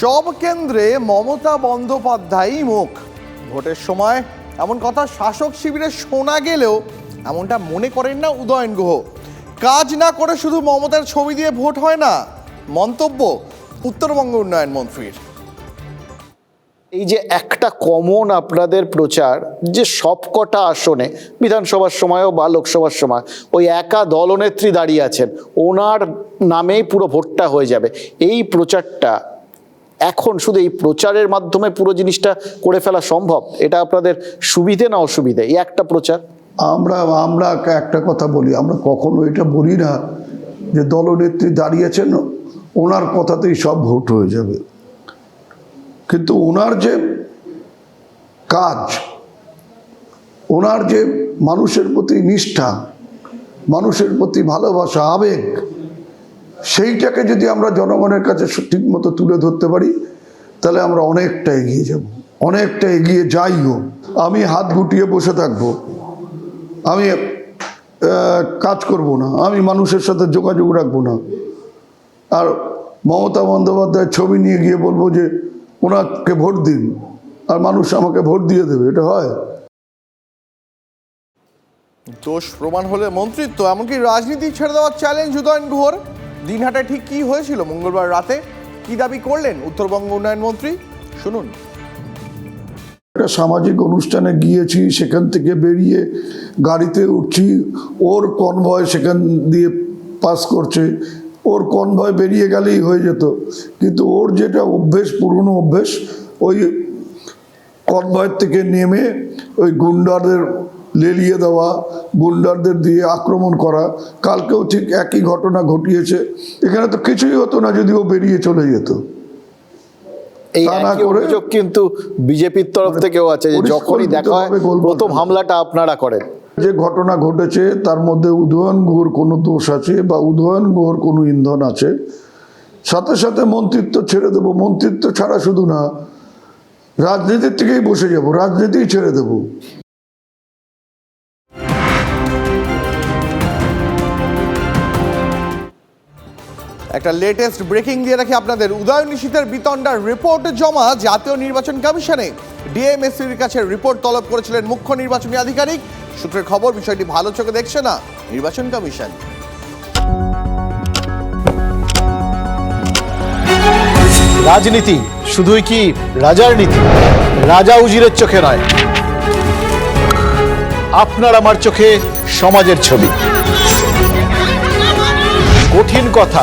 সব কেন্দ্রে মমতা বন্দ্যোপাধ্যায়ই মুখ। ভোটের সময় এমন কথা শাসক শিবিরে শোনা গেলেও এমনটা মনে করেন না উদয়ন গুহ। কাজ না করে শুধু মমতার ছবি দিয়ে ভোট হয় না, মন্তব্য উত্তরবঙ্গ উন্নয়ন মন্ত্রীর। এই যে একটা কমন আপনাদের প্রচার, যে সবকটা আসনে, বিধানসভার সময়ও বা লোকসভার সময়, ওই একা দলনেত্রী দাঁড়িয়ে আছেন, ওনার নামেই পুরো ভোটটা হয়ে যাবে। এই প্রচারটা এখন শুধু এই প্রচারের মাধ্যমে পুরো জিনিসটা করে ফেলা সম্ভব? এটা আপনাদের সুবিধে না অসুবিধে? এই একটা প্রচার? আমরা আমরা একটা কথা বলি, আমরা কখনো এটা বলি না যে দলনেত্রী দাঁড়িয়েছেন, ওনার কথাতেই সব ভোট হয়ে যাবে। কিন্তু ওনার যে কাজ, ওনার যে মানুষের প্রতি নিষ্ঠা, মানুষের প্রতি ভালোবাসা, আবেগ সেইটাকে যদি আমরা জনগণের কাছে ঠিক মতো তুলে ধরতে পারি, তাহলে আমরা অনেকটা এগিয়ে যাব। অনেকটা এগিয়ে যাইও। আমি হাত গুটিয়ে বসে থাকব। আমি কাজ করব না। আমি মানুষের সাথে যোগাযোগ রাখব না। আর মমতা বন্দ্যোপাধ্যায়ের ছবি নিয়ে গিয়ে বলব যে, ওনাকে ভোট দিন। আর মানুষ আমাকে ভোট দিয়ে দেবে। এটা হয়। দোষ প্রমাণ হলে মন্ত্রিত্ব, এমনকি রাজনীতি ছেড়ে দেওয়ার চ্যালেঞ্জ উদয়ন গুহর। দিনহাটায় ঠিক কি হয়েছিল মঙ্গলবার রাতে? কি দাবি করলেন উত্তরবঙ্গ উন্নয়ন মন্ত্রী? শুনুন। একটা সামাজিক অনুষ্ঠানে গিয়েছি, সেখান থেকে বেরিয়ে গাড়িতে উঠছি, ওর কনভয় সেখান দিয়ে পাস করছে। ওর কনভয় বেরিয়ে গেলেই হয়ে যেত। কিন্তু ওর যেটা অভ্যেস, পুরনো অভ্যেস, ওই কনভয়ের থেকে নেমে ওই গুন্ডাদের লেলিয়ে দেওয়া গুন্ডারদের দিয়ে আক্রমণ করা কালকেও ঠিক একই ঘটনা ঘটিয়েছে। এখানে তো কিছুই হতো না যদি ও বেরিয়ে চলে যেত। এই তা না একই করে- অভিযোগ কিন্তু বিজেপির তরফ থেকেও আছে যে যখনই দেখা হয় প্রথম হামলাটা আপনারা করেন। যে ঘটনা ঘটেছে তার মধ্যে উদয়ন গুহর কোনো দোষ আছে বা উদয়ন গুহর কোনো ইন্ধন আছে? সাথে সাথে মন্ত্রিত্ব ছেড়ে দেবো। মন্ত্রিত্ব ছাড়া শুধু না রাজনীতির থেকেই বসে যাব। রাজনীতিই ছেড়ে দেবো। একটা লেটেস্ট ব্রেকিং দিয়ে রাখি আপনাদের। উদয় নিশীতের বিতণ্ডার রিপোর্ট জমা, জাতীয় নির্বাচন কমিশনে ডিএমএসসির কাছে রিপোর্ট তলব করেছিলেন মুখ্য নির্বাচনী আধিকারিক। সূত্রের খবর, বিষয়টি ভালো চোখে দেখছে না নির্বাচন কমিশন। রাজনীতি, শুধুই কি রাজার নীতি? রাজা উজিরের চোখে নয়। আপনার আমার চোখে সমাজের ছবি। কঠিন কথা।